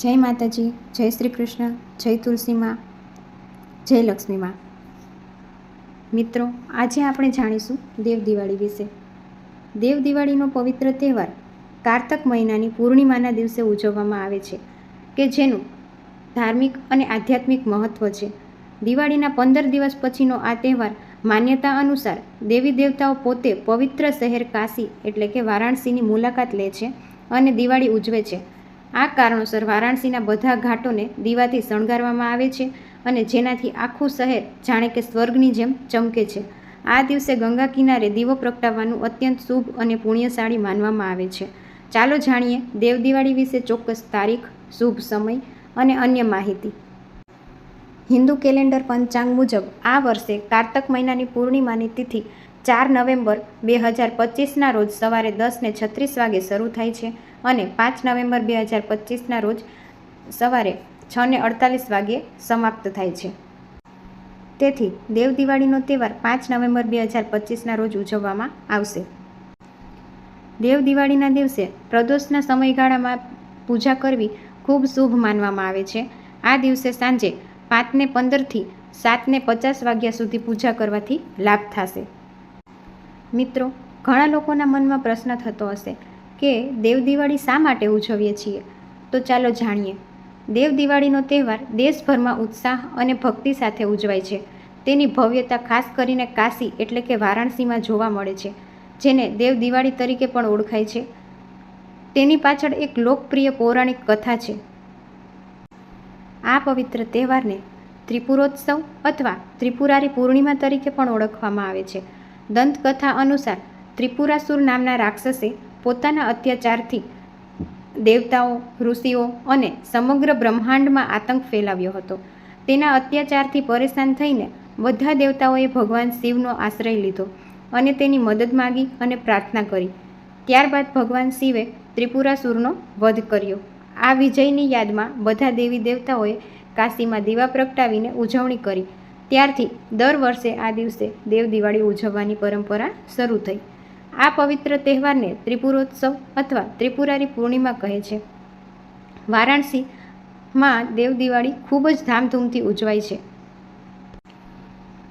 જય માતાજી, જય શ્રી કૃષ્ણ, જય તુલસીમાં, જય લક્ષ્મીમાં. મિત્રો, આજે આપણે જાણીશું દેવ દિવાળી વિશે. દેવ દિવાળીનો પવિત્ર તહેવાર કારતક મહિનાની પૂર્ણિમાના દિવસે ઉજવવામાં આવે છે, કે જેનું ધાર્મિક અને આધ્યાત્મિક મહત્ત્વ છે. દિવાળીના પંદર દિવસ પછીનો આ તહેવાર માન્યતા અનુસાર દેવી દેવતાઓ પોતે પવિત્ર શહેર કાશી એટલે કે વારાણસીની મુલાકાત લે છે અને દિવાળી ઉજવે છે. આ કારણોસર વારાણસીના બધા ઘાટોને દીવાથી શણગારવામાં આવે છે અને જેનાથી આખું શહેર જાણે કે સ્વર્ગની જેમ ચમકે છે. આ દિવસે ગંગા કિનારે દીવો પ્રગટાવવાનું અત્યંત શુભ અને પુણ્યશાળી માનવામાં આવે છે. ચાલો જાણીએ દેવ દિવાળી વિશે ચોક્કસ તારીખ, શુભ સમય અને અન્ય માહિતી. હિન્દુ કેલેન્ડર પંચાંગ મુજબ આ વર્ષે કારતક મહિનાની પૂર્ણિમાની તિથિ ચાર નવેમ્બર બે હજાર પચીસના રોજ સવારે દસને છત્રીસ વાગે શરૂ થાય છે. અને પાંચ નવેમ્બર બે હજાર પચીસના રોજ સવારે છ ને અડતાલીસ વાગ્યે સમાપ્ત થાય છે. તેથી દેવ દિવાળીનો તહેવાર પાંચ નવેમ્બર બે હજાર પચીસના રોજ ઉજવવામાં આવશે. દેવ દિવાળીના દિવસે પ્રદોષના સમયગાળામાં પૂજા કરવી ખૂબ શુભ માનવામાં આવે છે. આ દિવસે સાંજે પાંચને પંદરથી સાતને પચાસ વાગ્યા સુધી પૂજા કરવાથી લાભ થશે. મિત્રો, ઘણા લોકોના મનમાં પ્રશ્ન થતો હશે કે દેવ દિવાળી શા માટે ઉજવીએ છીએ? તો ચાલો જાણીએ. દેવ દિવાળીનો તહેવાર દેશભરમાં ઉત્સાહ અને ભક્તિ સાથે ઉજવાય છે. તેની ભવ્યતા ખાસ કરીને કાશી એટલે કે વારાણસીમાં જોવા મળે છે, જેને દેવ દિવાળી તરીકે પણ ઓળખાય છે. તેની પાછળ એક લોકપ્રિય પૌરાણિક કથા છે. આ પવિત્ર તહેવારને ત્રિપુરોત્સવ અથવા ત્રિપુરારી પૂર્ણિમા તરીકે પણ ઓળખવામાં આવે છે. દંતકથા અનુસાર ત્રિપુરાસુર નામના રાક્ષસે પોતાના અત્યાચારથી દેવતાઓ, ઋષિઓ અને સમગ્ર બ્રહ્માંડમાં આતંક ફેલાવ્યો હતો. તેના અત્યાચારથી પરેશાન થઈને બધા દેવતાઓએ ભગવાન શિવનો આશ્રય લીધો અને તેની મદદ માગી અને પ્રાર્થના કરી. ત્યારબાદ ભગવાન શિવે ત્રિપુરાસુરનો વધ કર્યો. આ વિજયની યાદમાં બધા દેવી દેવતાઓએ કાશીમાં દીવા પ્રગટાવીને ઉજવણી કરી. ત્યારથી દર વર્ષે આ દિવસે દેવ દિવાળી ઉજવવાની પરંપરા શરૂ થઈ. આ પવિત્ર તહેવારને ત્રિપુરોત્સવ અથવા ત્રિપુરારી પૂર્ણિમા કહે છે. વારાણસીમાં દેવ દિવાળી ખૂબ જ ધામધૂમથી ઉજવાય છે.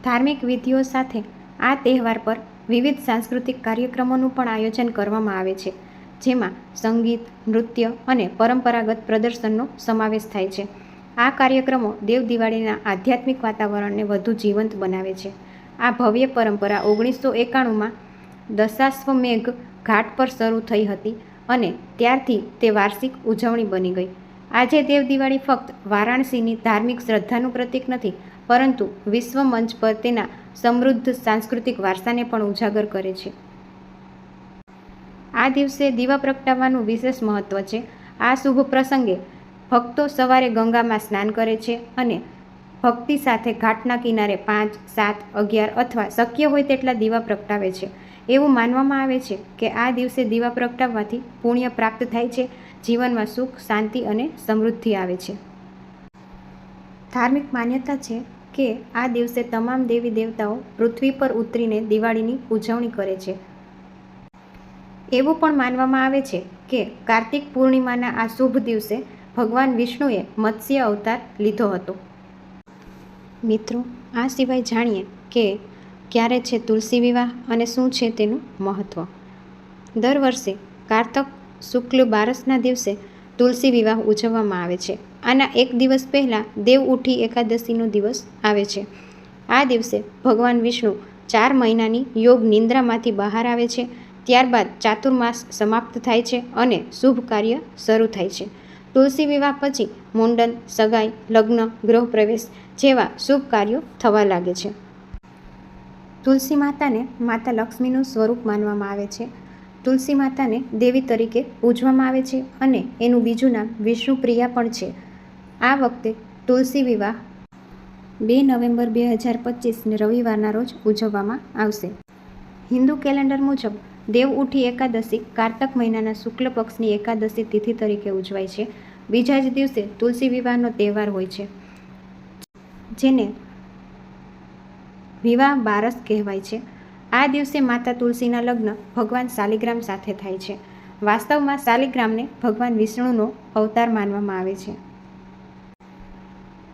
ધાર્મિક વિધિઓ સાથે આ તહેવાર પર વિવિધ સાંસ્કૃતિક કાર્યક્રમોનું પણ આયોજન કરવામાં આવે છે, જેમાં સંગીત, નૃત્ય અને પરંપરાગત પ્રદર્શનનો સમાવેશ થાય છે. આ કાર્યક્રમો દેવ દિવાળીના આધ્યાત્મિક વાતાવરણને વધુ જીવંત બનાવે છે. આ ભવ્ય પરંપરા ઓગણીસો એકાણુંમાં દશાશ્વમેઘ ઘાટ પર શરૂ થઈ હતી અને ત્યારથી તે વાર્ષિક ઉજવણી બની ગઈ. આજે દેવ દિવાળી ફક્ત વારાણસીની ધાર્મિક શ્રદ્ધાનું પ્રતીક નથી, પરંતુ વિશ્વ મંચ પર તેના સમૃદ્ધ સાંસ્કૃતિક વારસાને પણ ઉજાગર કરે છે. આ દિવસે દીવા પ્રગટાવવાનું વિશેષ મહત્ત્વ છે. આ શુભ પ્રસંગે ભક્તો સવારે ગંગામાં સ્નાન કરે છે અને ભક્તિ સાથે ઘાટના કિનારે પાંચ, સાત, અગિયાર અથવા શક્ય હોય તેટલા દીવા પ્રગટાવે છે. એવું માનવામાં આવે છે કે આ દિવસે દીવા પ્રગટાવવાથી પુણ્ય પ્રાપ્ત થાય છે, જીવનમાં સુખ, શાંતિ અને સમૃદ્ધિ આવે છે. ધાર્મિક માન્યતા છે કે આ દિવસે તમામ દેવી દેવતાઓ પૃથ્વી પર ઉતરીને દિવાળીની ઉજવણી કરે છે. એવું પણ માનવામાં આવે છે કે કાર્તિક પૂર્ણિમાના આ શુભ દિવસે ભગવાન વિષ્ણુએ મત્સ્ય અવતાર લીધો હતો. મિત્રો, આ સિવાય જાણીએ કે ક્યારે છે તુલસી વિવાહ અને શું છે તેનું મહત્ત્વ દર વર્ષે કારતક શુક્લ બારસના દિવસે તુલસી વિવાહ ઉજવવામાં આવે છે. આના એક દિવસ પહેલાં દેવ ઉઠી એકાદશીનો દિવસ આવે છે. આ દિવસે ભગવાન વિષ્ણુ ચાર મહિનાની યોગ નિંદ્રામાંથી બહાર આવે છે. ત્યારબાદ ચાતુર્માસ સમાપ્ત થાય છે અને શુભ કાર્ય શરૂ થાય છે. તુલસી વિવાહ પછી મુંડન, સગાઈ, લગ્ન, ગૃહપ્રવેશ જેવા શુભ કાર્યો થવા લાગે છે. તુલસી માતાને માતા લક્ષ્મીનું સ્વરૂપ માનવામાં આવે છે. તુલસી માતાને દેવી તરીકે પૂજવામાં આવે છે અને એનું બીજું નામ વિષ્ણુપ્રિયા પણ છે. આ વખતે તુલસી વિવાહ બે નવેમ્બર બે હજાર પચીસને રવિવારના રોજ ઉજવવામાં આવશે. હિન્દુ કેલેન્ડર મુજબ દેવ ઉઠી એકાદશી કારતક મહિનાના શુક્લ પક્ષની એકાદશી તિથિ તરીકે ઉજવાય છે. બીજા જ દિવસે તુલસી વિવાહનો તહેવાર હોય છે. જેને વિવાહ બારસ કહેવાય છે. આ દિવસે માતા તુલસીના લગ્ન ભગવાન શાલિગ્રામ સાથે થાય છે. વાસ્તવમાં શાલિગ્રામને ભગવાન વિષ્ણુનો અવતાર માનવામાં આવે છે.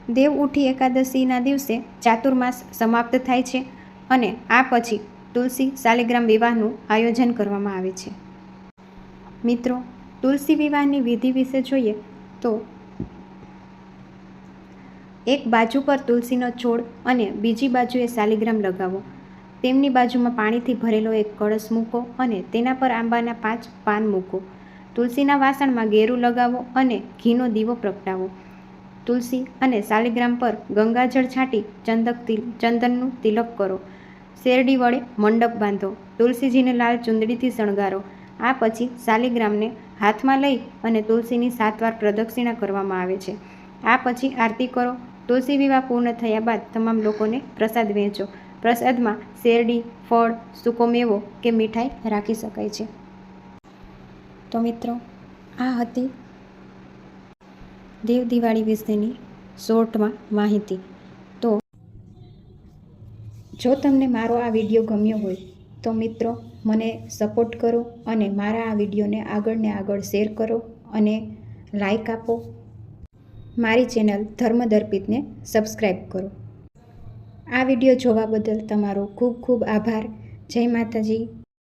દેવ ઉઠી એકાદશીના દિવસે ચાતુર્માસ સમાપ્ત થાય છે અને આ પછી તુલસી શાલિગ્રામ વિવાહનું આયોજન કરવામાં આવે છે. મિત્રો, તુલસી વિવાહની વિધિ વિશે જોઈએ તો એક બાજુ પર તુલસીનો છોડ અને બીજી બાજુએ શાલિગ્રામ લગાવો. તેમની બાજુમાં પાણીથી ભરેલો એક કળશ મૂકો અને તેના પર આંબાના પાંચ પાન મૂકો. તુલસીના વાસણમાં ગેરું લગાવો અને ઘીનો દીવો પ્રગટાવો. તુલસી અને શાલિગ્રામ પર ગંગાજળ છાંટી ચંદક ચંદનનું તિલક કરો. શેરડી વડે મંડપ બાંધો. તુલસીજીને લાલ ચુંદડીથી શણગારો. આ પછી શાલિગ્રામને હાથમાં લઈ અને તુલસીની સાત વાર પ્રદક્ષિણા કરવામાં આવે છે. આ પછી આરતી કરો તુલસી વિવાહ પૂર્ણ થયા બાદ તમામ લોકોને પ્રસાદ વહેંચો. પ્રસાદમાં શેરડી, ફળ, સૂકો મેવો કે મીઠાઈ રાખી શકાય છે. તો મિત્રો, આ હતી દેવ દિવાળી વિશેની શોર્ટમાં માહિતી. તો જો તમને મારો આ વીડિયો ગમ્યો હોય, તો મિત્રો, મને સપોર્ટ કરો અને મારા આ વિડીયોને આગળ ને આગળ શેર કરો અને લાઈક આપો. મારી ચેનલ ધર્મદર્પિતને સબસ્ક્રાઈબ કરો. આ વીડિયો જોવા બદલ તમારો ખૂબ ખૂબ આભાર. જય માતાજી.